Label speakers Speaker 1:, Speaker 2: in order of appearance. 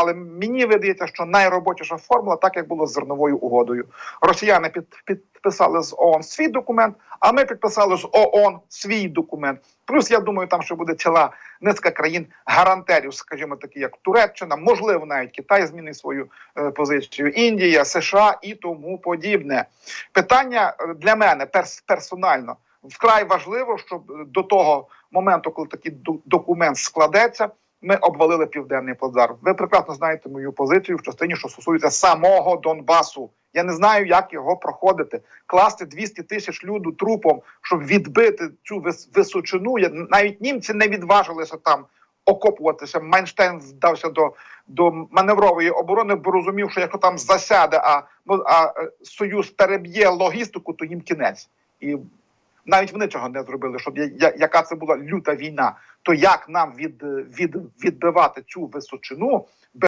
Speaker 1: Але мені видається, що найробочіша формула, так як було з зерновою угодою. Росіяни під, підписали з ООН свій документ, а ми підписали з ООН свій документ. Плюс я думаю, там ще буде ціла низка країн гарантерів, скажімо, такі як Туреччина, можливо, навіть Китай змінить свою е, позицію, Індія, США і тому подібне. Питання е, для мене перс- персонально вкрай важливо, щоб до того моменту, коли такий документ складеться, ми обвалили південний плацдарм. Ви прекрасно знаєте мою позицію в частині, що стосується самого Донбасу. Я не знаю, як його проходити. Класти 200 тисяч люду трупом, щоб відбити цю вис- височину. Я навіть німці не відважилися там окопуватися. Майнштейн вдався до, до маневрової оборони, бо розумів, що якщо там засяде, а, ну, а е, союз переб'є логістику, то їм кінець. І навіть вони цього не зробили. Щоб я, я- яка це була люта війна, то як нам від, від відбивати цю височину,